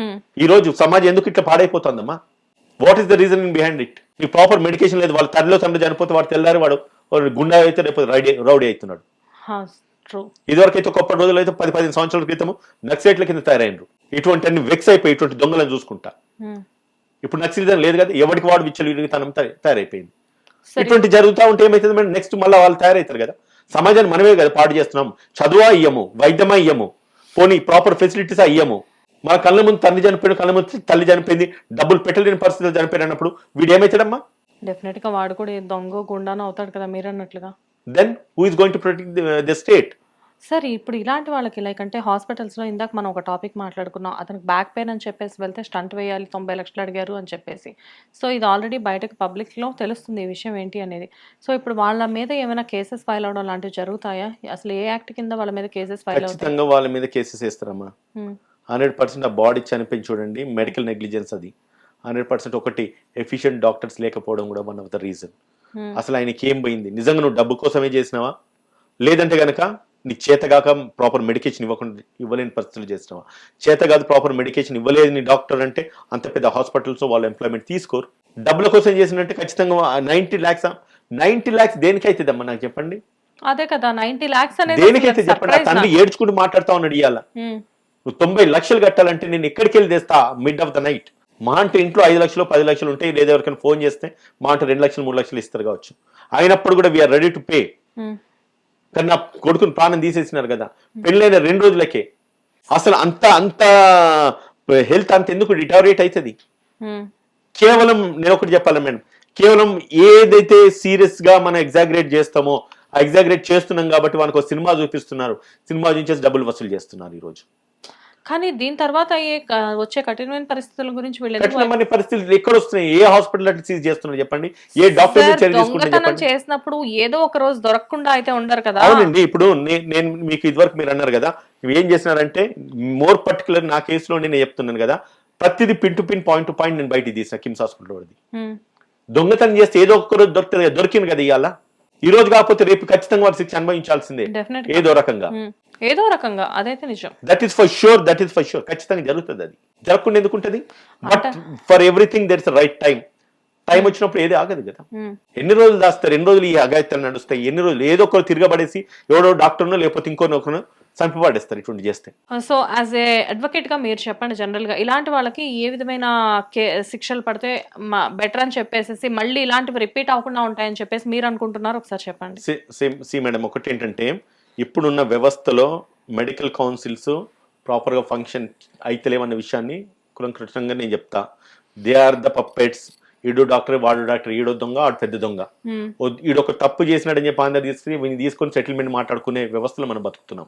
ఈ రోజు సమాజం ఎందుకు ఇట్లా పాడైపోతుందమ్మా? What is the reason in behind it నీకు ప్రాపర్ మెడికేషన్ లేదు. వాళ్ళ తల్లిలో తండ్రి చనిపోతే వాడు తెల్లారి వాడు గుండా అయితే రేపు రౌడీ రౌడీ అవుతున్నాడు. హా, ట్రూ ఇదివరకు అయితే గొప్ప రోజులు అయితే పది పదిహేను సంవత్సరాల క్రితం నక్సలైట్ల కింద తయారైనరు ఇటువంటి అన్ని వెక్స్ అయిపోయి ఇటువంటి దొంగలను చూసుకుంటా. ఉమ్, ఇప్పుడు నక్సలిజం లేదు కదా ఎవరికి వాడు విచ్చలు విరిగితనం తయ- తయారైపోయింది. ఇటువంటి జరుగుతూ ఉంటే ఏమైతుంది మేడం నెక్స్ట్ మళ్ళీ వాళ్ళు తయారవుతారు కదా. సమాజాన్ని మనమే కదా పాడు చేస్తున్నాం. చదువా ఇయ్యము వైద్యమా ఇయ్యము పోనీ ప్రాపర్ ఫెసిలిటీస్ ఇయ్యము. మన కళ్ళ ముందు తల్లి చనిపోయిన కళ్ళ ముందు తల్లి చనిపోయింది డబ్బులు పెట్టలేని పరిస్థితులు చనిపోయినప్పుడు వీడు ఏమవుతాడమ్మా డెఫినెట్గా వాడు కూడా దొంగ గుండానో అవుతాడు కదా మీరు అన్నట్లుగా then who is going to protect the state sir ఇప్పుడు ఇలాంటి వాళ్ళకి లైక్ అంటే హాస్పిటల్స్లో ఇందాక మనం ఒక టాపిక్ మాట్లాడుకున్నాం. అతనికి బ్యాక్ పెయిన్ అని చెప్పేసి వెళ్తే స్టంట్ వేయాలి తొంభై లక్షలు అడిగారు అని చెప్పేసి. సో ఇది ఆల్రెడీ బయటకు పబ్లిక్లో తెలుస్తుంది ఈ విషయం ఏంటి అనేది. సో ఇప్పుడు వాళ్ళ మీద ఏమైనా కేసెస్ ఫైల్ అవడం లాంటివి జరుగుతాయా? అసలు ఏ యాక్ట్ కింద వాళ్ళ మీద కేసెస్ ఫైల్ అవుతాయి? వాళ్ళ మీద కేసెస్ వేస్తారమ్మా. హండ్రెడ్ పర్సెంట్ ఆ బాడీ చనిపోయి చూడండి మెడికల్ నెగ్లిజెన్స్ అది. హండ్రెడ్ పర్సెంట్ ఒకటి ఎఫిషియెంట్ డాక్టర్స్ లేకపోవడం కూడా వన్ ఆఫ్ ద రీజన్ అసలు ఆయనకి ఏం పోయింది? నిజంగా నువ్వు డబ్బు కోసమే చేసినావా? లేదంటే గనక నీకు చేతగాక ప్రాపర్ మెడికేషన్ ఇవ్వకుండా ఇవ్వలేని పరిస్థితులు చేసినావా? చేత కాదు ప్రాపర్ మెడికేషన్ ఇవ్వలేదు నీ డాక్టర్ అంటే అంత పెద్ద హాస్పిటల్స్ వాళ్ళు ఎంప్లాయ్మెంట్ తీసుకోరు. డబ్బుల కోసం చేసినట్టే ఖచ్చితంగా నైన్టీ ల్యాక్స్ నైన్టీ ల్యాక్స్ దేనికి అవుతుందమ్మా నాకు చెప్పండి? అదే కదా నైన్టీ లాక్స్ అనేది దేనికైతే చెప్పండి? తండ్రి. ఏడ్చుకుంటూ మాట్లాడుతా ఉన్నాడు ఇవాళ నువ్వు తొంభై లక్షలు కట్టాలంటే నేను ఎక్కడికి వెళ్ళి తెస్తా? మిడ్ ఆఫ్ ద నైట్ మా అంటే ఇంట్లో ఐదు లక్షలు పది లక్షలు ఉంటాయి లేదా ఎవరికైనా ఫోన్ చేస్తే మా అంటే రెండు లక్షలు మూడు లక్షలు ఇస్తారు కావచ్చు. అయినప్పుడు కూడా వీఆర్ రెడీ టు పే కానీ నా కొడుకుని ప్రాణం తీసేసినారు కదా. పెళ్ళైన రెండు రోజులకే. అసలు అంత అంత హెల్త్ అంత ఎందుకు డిటారేట్ అవుతుంది ఉమ్, కేవలం నేను ఒకటి చెప్పాలి మేడం. కేవలం ఏదైతే సీరియస్గా మనం ఎగ్జాగరేట్ చేస్తామో ఎగ్జాగరేట్ చేస్తున్నాం కాబట్టి మనకు సినిమా చూపిస్తున్నారు. సినిమా చూపించేసి డబ్బులు వసూలు చేస్తున్నారు ఈ రోజు కానీ దీని తర్వాత అయ్యే క- వచ్చే కఠినమైన పరిస్థితుల గురించి వీళ్ళు కఠినమైన పరిస్థితులు ఎక్కడ వస్తున్నాయి? ఏ హాస్పిటల్ సీజ్ చేస్తున్నారు చెప్పండి? ఏ డాక్టర్ మీద చర్య దొంగతనం చెప్పండి? చేసినప్పుడు ఏదో ఒక రోజు దొరకకుండా అయితే ఉండరు కదా. అవునండి ఇప్పుడు నే- నేను మీకు ఇదివరకు మీరు అన్నారు కదా ఇవి ఏం చేసినారంటే మోర్ పర్టికులర్ నా కేసులో నేను చెప్తున్నాను కదా ప్రతిదీ pin to pin point to point నేను బయటికి తీసిన కిమ్స్ హాస్పిటల్ వాడిది. ఉమ్, దొంగతనం చేస్తే ఏదో ఒక్క రోజు దొరుకుతుంది కదా, దొరికింది కదా ఇవాళ? ఈ రోజు కాకపోతే రేపు ఖచ్చితంగా వాడు శిక్ష అనుభవించాల్సిందే. Definitely. ఏదో రకంగా. ఉమ్, ఏదో రకంగా అదైతే నిజం. That is for sure that is for sure ఖచ్చితంగా జరుగుతుంది అది. జరగకుండా ఎందుకుంటది? But for everything there is right time time వచ్చినప్పుడు ఏది ఆగదు కదా. ఉమ్, ఎన్ని రోజులు దాస్తారు? ఎన్ని రోజులు ఈ అగాయత్తాలు నడుస్తాయి? ఎన్ని రోజులు? ఏదో ఒకరు తిరగబడేసి ఎవడో డాక్టర్నో లేకపోతే ఇంకోనో ఒకరు చంపబడేస్తారు ఇటువంటి చేస్తే. సో యాజ్ ఏ అడ్వకేట్గా మీరు చెప్పండి జనరల్గా ఇలాంటి వాళ్ళకి ఏ విధమైన శిక్షలు పడితే బెటర్ అని చెప్పేసి మళ్ళీ ఇలాంటివి రిపీట్ అవ్వకుండా ఉంటాయని చెప్పేసి మీరు అనుకుంటున్నారు? ఒకసారి చెప్పండి. సి మేడం ఒకటి ఏంటంటే ఇప్పుడున్న వ్యవస్థలో మెడికల్ కౌన్సిల్స్ ప్రాపర్గా ఫంక్షన్ అయితలేమన్న విషయాన్ని కులంకృతంగా నేను చెప్తా. దే ఆర్ ద పప్పెట్స్ ఈడు డాక్టర్ వాడు డాక్టర్ ఈడో దొంగ ఆడు పెద్ద దొంగ. ఓ- ఈడొక తప్పు చేసినాడని చెప్పి అందరు తీసుకుని వీని తీసుకొని సెటిల్మెంట్ మాట్లాడుకునే వ్యవస్థలో మనం బతుకుతున్నాం.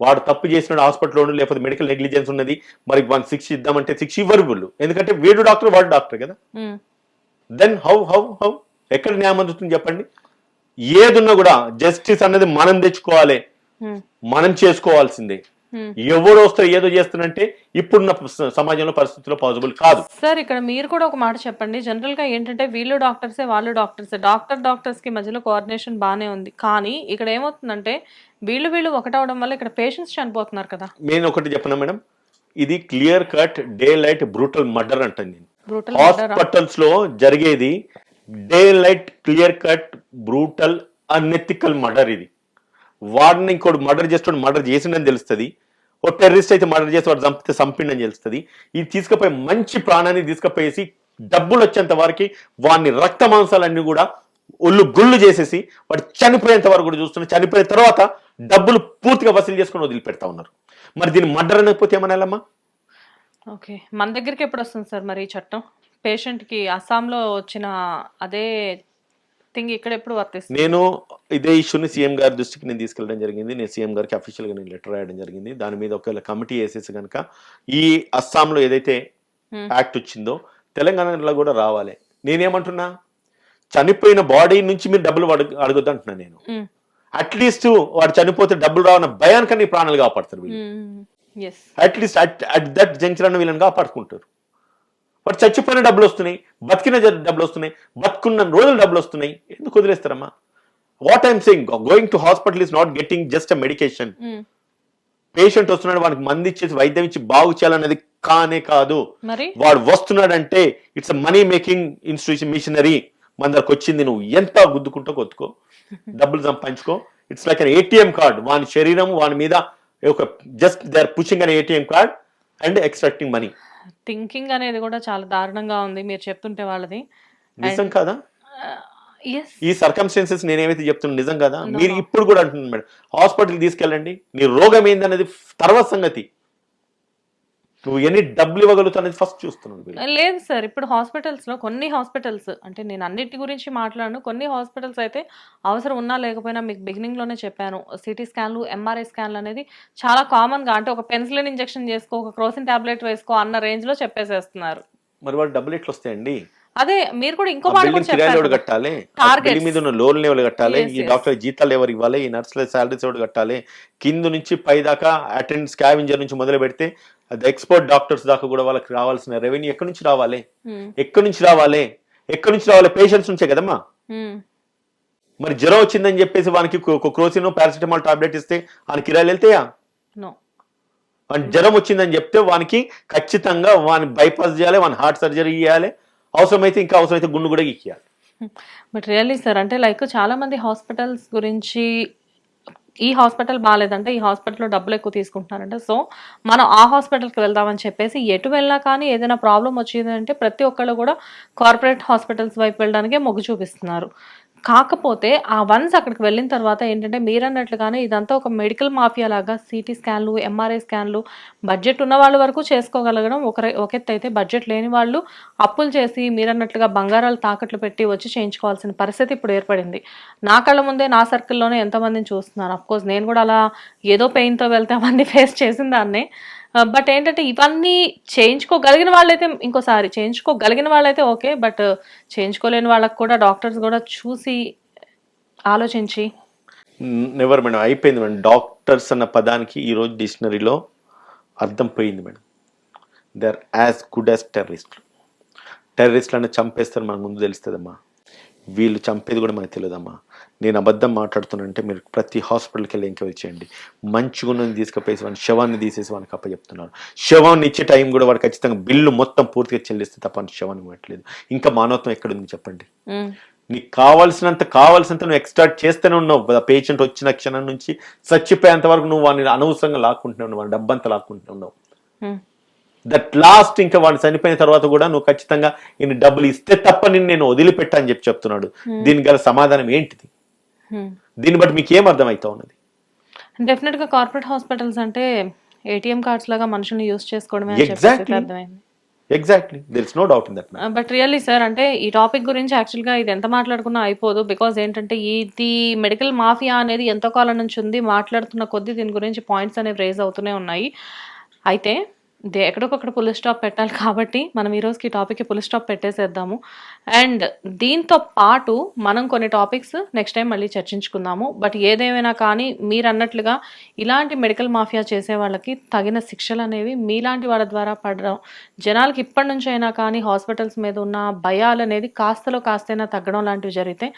వాడు తప్పు చేసినాడు హాస్పిటల్లో లేకపోతే మెడికల్ నెగ్లిజెన్స్ ఉన్నది మరి వాడిని శిక్ష ఇద్దామంటే శిక్ష ఇవ్వరు వీళ్ళు. ఎందుకంటే వీడు డాక్టర్ వాడు డాక్టర్ కదా? దెన్ హౌ హౌ హౌ ఎక్కడ న్యాయం అందుతుంది చెప్పండి? ఏదున్నా కూడా జస్టిస్ అన్నది మనం తెచ్చుకోవాలి. మనం చేసుకోవాల్సిందే. ఎవడు వస్తే ఏదో చేస్తున్నంటే ఇప్పుడున్న సమాజంలో పరిస్థితుల్లో పాసిబుల్ కాదు. సార్ ఇక్కడ మీరు కూడా ఒక మాట చెప్పండి. జనరల్గా ఏంటంటే వీళ్ళు డాక్టర్సే వాళ్ళు డాక్టర్సే డాక్టర్ డాక్టర్స్కి మధ్యలో కోఆర్డినేషన్ బానే ఉంది. కానీ ఇక్కడ ఏమవుతుందంటే వీళ్ళు వీళ్ళు ఒకటవడం వల్ల ఇక్కడ పేషెంట్స్ చనిపోతున్నారు కదా. నేను ఒకటి చెప్పనా మేడం? ఇది clear cut daylight brutal murder brutal హాస్పిటల్స్లో జరిగేది daylight clear cut brutal unethical murder ఇది. వాడిని ఇంకోటి మర్డర్ చేస్తాడు మర్డర్ చేసిండని తెలుస్తుంది. ఓ టెర్రరిస్ట్ అయితే మర్డర్ చేసి వాడు చంపితే చంపిండని తెలుస్తుంది. ఇది తీసుకుపోయి మంచి ప్రాణాన్ని తీసుకుపోయేసి డబ్బులు వచ్చేంత వరకు వాడిని రక్త మాంసాలన్నీ కూడా ఒళ్ళు గుళ్ళు చేసేసి వాడు చనిపోయేంత వరకు కూడా చూస్తున్నారు చనిపోయిన తర్వాత డబ్బులు పూర్తిగా వసూలు చేసుకొని వదిలిపెడతా ఉన్నారు. మరి దీన్ని మర్డర్ అనకపోతే ఏమనాలమ్మా? ఓకే. మన దగ్గరికి ఎప్పుడు వస్తుంది సార్ మరి ఈ చట్టం? పేషెంట్కి అస్సాంలో వచ్చిన అదే థింగ్ ఇక్కడ ఎప్పుడు వర్తిస్తుంది? నేను ఇదే ఇష్యూని సీఎం గారి దృష్టికి నేను తీసుకెళ్ళడం జరిగింది. నేను సీఎం గారికి అఫీషియల్గా నేను లెటర్ రాయడం జరిగింది. దాని మీద ఒకవేళ కమిటీ వేసేసి కనుక ఈ అస్సాంలో ఏదైతే. యాక్ట్ వచ్చిందో తెలంగాణలో కూడా రావాలి. నేనేమంటున్నా? చనిపోయిన బాడీ నుంచి మీరు డబ్బులు అడుగు అడగొద్దు అంటున్నా నేను. అట్లీస్ట్ వాడు చనిపోతే డబ్బులు రావన్న భయానికన్నా ప్రాణాలు కాపాడతారు వీళ్ళు. At least at at that junction అన్న వీళ్ళని కాపాడుకుంటారు. వాడు చచ్చిపోయిన డబ్బులు వస్తున్నాయి బతికిన డబ్బులు వస్తున్నాయి బతుకున్న రోజులు డబ్బులు వస్తున్నాయి. ఎందుకు వదిలేస్తారమ్మా? What I'm saying going to hospital is not getting just a medication. Patient వస్తున్నాడు వానికి మంది ఇచ్చేసి వైద్యం ఇచ్చి బాగు చేయాలనేది కానే కాదు. వాడు వస్తున్నాడంటే it's money making institution missionary మన దగ్గరకు వచ్చింది నువ్వు ఎంత గుద్దుకుంటూ కొట్టుకో. డబ్బులు సంపాదించుకో. It's like an ATM card వాని శరీరం వాని మీద ఒక just they are pushing an ATM card and extracting money thinking అనేది కూడా చాలా దారుణంగా ఉంది మీరు చెప్తుంటే వాళ్ళది. నిజం కాదా? ఎస్ ఈ సర్కమ్స్టెన్సెస్ నేను ఏమైతే చెప్తున్నా నిజం కదా? మీరు ఇప్పుడు కూడా అంటున్నాను మేడం హాస్పిటల్ తీసుకెళ్ళండి నీ రోగం ఏందనేది తర్వాత సంగతి. నువ్వు ఎన్ని డబ్బులు ఇవ్వగలుగుతావు ఫస్ట్ చూస్తున్నాను. లేదు సార్ ఇప్పుడు హాస్పిటల్స్లో కొన్ని హాస్పిటల్స్ అంటే నేను అన్నిటి గురించి మాట్లాడను కొన్ని హాస్పిటల్స్ అయితే అవసరం ఉన్నా లేకపోయినా మీకు బిగినింగ్లోనే చెప్పాను. సిటీ స్కాన్లు ఎంఆర్ఐ స్కాన్లు అనేది చాలా కామన్గా అంటే ఒక పెన్సిలిన్ ఇంజెక్షన్ చేసుకో ఒక క్రోసిన్ టాబ్లెట్ వేసుకో అన్న రేంజ్లో చెప్పేసేస్తున్నారు. మరి వాళ్ళు డబ్బులు ఎట్లా వస్తాయండి? అదే మీరు కూడా ఇంకో మాట కూడా కిరాయిలు ఎవరు కట్టాలి. బిల్డింగ్ మీద ఉన్న లోన్లు ఎవరు కట్టాలి? ఈ. డాక్టర్ జీతాలు ఎవరు ఇవ్వాలి? ఈ నర్సుల శాలరీస్ ఎవరు కట్టాలి? కింద నుంచి పై దాకా అటెండ్ స్కావింజర్ నుంచి మొదలు పెడితే అది ఎక్స్పర్ట్ డాక్టర్స్ దాకా కూడా వాళ్ళకి రావాల్సిన రెవెన్యూ ఎక్కడి నుంచి రావాలి? ఉమ్, ఎక్కడి నుంచి రావాలి? ఎక్కడి నుంచి రావాలి? పేషెంట్స్ నుంచే కదమ్మా. ఉమ్, మరి జ్వరం వచ్చిందని చెప్పేసి వానికి క్రోసిన్ పారాసిటమాల్ టాబ్లెట్ ఇస్తే వానికి కిరాయిలు వెళ్తాయా? జ్వరం వచ్చిందని చెప్తే వానికి ఖచ్చితంగా వాని బైపాస్ చేయాలి వాని హార్ట్ సర్జరీ చేయాలి అవసరమైతే ఇంకా అవసరమైతే గుండు కూడా ఇక్కియాలి బట్ రియల్లీ సార్ అంటే లైక్ చాలా మంది హాస్పిటల్స్ గురించి ఈ హాస్పిటల్ బాగాలేదంటే ఈ హాస్పిటల్లో డబ్బులు ఎక్కువ తీసుకుంటున్నారంటే. సో మనం ఆ హాస్పిటల్కి వెళ్దామని చెప్పేసి ఎటు వెళ్ళినా కానీ ఏదైనా ప్రాబ్లం వచ్చిందంటే ప్రతి ఒక్కళ్ళు కూడా కార్పొరేట్ హాస్పిటల్స్ వైపు వెళ్ళడానికే మొగ్గు చూపిస్తున్నారు. కాకపోతే ఆ వన్స్ అక్కడికి వెళ్ళిన తర్వాత ఏంటంటే మీరన్నట్లుగానే ఇదంతా ఒక మెడికల్ మాఫియా లాగా సిటీ స్కాన్లు ఎంఆర్ఐ స్కాన్లు బడ్జెట్ ఉన్న వాళ్ళ వరకు చేసుకోగలగడం ఒకరి ఒక అయితే బడ్జెట్ లేని వాళ్ళు అప్పులు చేసి మీరన్నట్లుగా బంగారాలు తాకట్లు పెట్టి వచ్చి చేయించుకోవాల్సిన పరిస్థితి ఇప్పుడు ఏర్పడింది. నా కళ్ళ ముందే నా సర్కిల్లోనే ఎంతమందిని చూస్తున్నాను అఫ్కోర్స్ నేను కూడా అలా ఏదో పెయిన్తో వెళ్తే అవన్నీ ఫేస్ చేసిన దాన్నే. Uh, బట్ ఏంటంటే ఇవన్నీ చేయించుకోగలిగిన వాళ్ళైతే ఇంకోసారి చేయించుకోగలిగిన వాళ్ళైతే ఓకే బట్ uh, చేయించుకోలేని వాళ్ళకి కూడా డాక్టర్స్ కూడా చూసి ఆలోచించి. నెవర్ మేడం అయిపోయింది మేడం. డాక్టర్స్ అన్న పదానికి ఈరోజు డిక్షనరీలో అర్థం పోయింది madam. They are as good as టెర్రరిస్ట్లు టెర్రరిస్ట్లు అంటే చంపేస్తారు మనకు ముందు తెలుస్తుందమ్మా. వీళ్ళు చంపేది కూడా మనకు తెలియదమ్మా. నేను అబద్ధం మాట్లాడుతున్నానంటే మీరు ప్రతి హాస్పిటల్కి వెళ్ళి ఎంక్వైరీ చేయండి. మంచిగా ఉన్నది తీసుకుపోయేసి వాని శవాన్ని తీసేసి వానికి అప్పచెప్తున్నారు. శవాన్ని ఇచ్చే టైం కూడా వాడు ఖచ్చితంగా బిల్లు మొత్తం పూర్తిగా చెల్లిస్తే తప్ప శవాన్ని ఇవ్వట్లేదు. ఇంకా మానవత్వం ఎక్కడుంది చెప్పండి? నీకు కావాల్సినంత కావాల్సినంత నువ్వు ఎక్స్ట్రాక్ట్ చేస్తూనే ఉన్నావు. పేషెంట్ వచ్చిన క్షణం నుంచి చచ్చిపోయేంత వరకు నువ్వు వాడిని అనవసరంగా లాక్కుంటున్నావు వాడి డబ్బంతా లాక్కుంటున్నావు దట్ లాస్ట్ ఇంకా వాడు చనిపోయిన తర్వాత కూడా నువ్వు ఖచ్చితంగా ఈయన డబ్బులు ఇస్తే తప్ప నిన్ను నేను వదిలిపెట్టా అని చెప్పి చెప్తున్నాడు. దీనికి గల సమాధానం ఏంటిది. దీన్ని బట్టి మీకు ఏం అర్థమవుతా ఉన్నది డెఫినెట్గా కార్పొరేట్ హాస్పిటల్స్ అంటే ఏటీఎం కార్డ్స్ లాగా మనుషుల్ని యూస్ చేసుకోవడమే Exactly. అర్థమైంది. Exactly there is no doubt in that but really sir అంటే ఈ టాపిక్ గురించి యాక్చువల్గా ఇది ఎంత మాట్లాడుకున్నా అయిపోదు. బికాజ్ ఏంటంటే ఇది మెడికల్ మాఫియా అనేది ఎంతో కాలం నుంచి ఉంది. మాట్లాడుతున్న కొద్దీ దీని గురించి పాయింట్స్ అనేవి రేజ్ అవుతూనే ఉన్నాయి. అయితే దే ఎక్కడికొక్కడ పుల్ స్టాప్ పెట్టాలి కాబట్టి మనం ఈ రోజుకి ఈ టాపిక్కి పులి స్టాప్ పెట్టేసేద్దాము. అండ్ దీంతో పాటు మనం కొన్ని టాపిక్స్ నెక్స్ట్ టైం మళ్ళీ చర్చించుకుందాము. బట్ ఏదేమైనా కానీ మీరు అన్నట్లుగా ఇలాంటి మెడికల్ మాఫియా చేసే వాళ్ళకి తగిన శిక్షలు అనేవి మీలాంటి వాళ్ళ ద్వారా పడడం జనాలకి ఇప్పటి నుంచి అయినా కానీ హాస్పిటల్స్ మీద ఉన్న భయాలు అనేది కాస్తలో కాస్తైనా తగ్గడం లాంటివి జరిగితే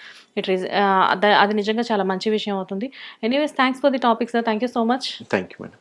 ఇట్ ఈస్ uh, అది నిజంగా చాలా మంచి విషయం అవుతుంది. Anyways thanks for the topic sir thank you so much thank you madam